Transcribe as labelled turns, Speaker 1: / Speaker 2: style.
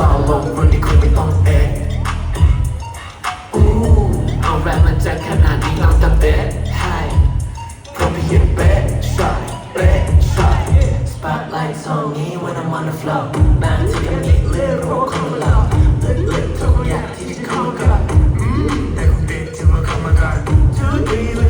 Speaker 1: ศร้ลงวันนี้คงไม่ต้องเอ๊ะอู้เอาแรงมันจ็ะขนาดนี้เราจะเบ๊ะให้เพราไปเหยียบเบ๊ะใช่เบ๊ะใช่ Spotlight ซองนี้ when I'm on the floor บางทีก็มีเรื่องรู้ของเราเล็กๆทุกอย่างที่จะเข้ากัน
Speaker 2: แต่คงเด็กที่มาเข้ามากัน Two three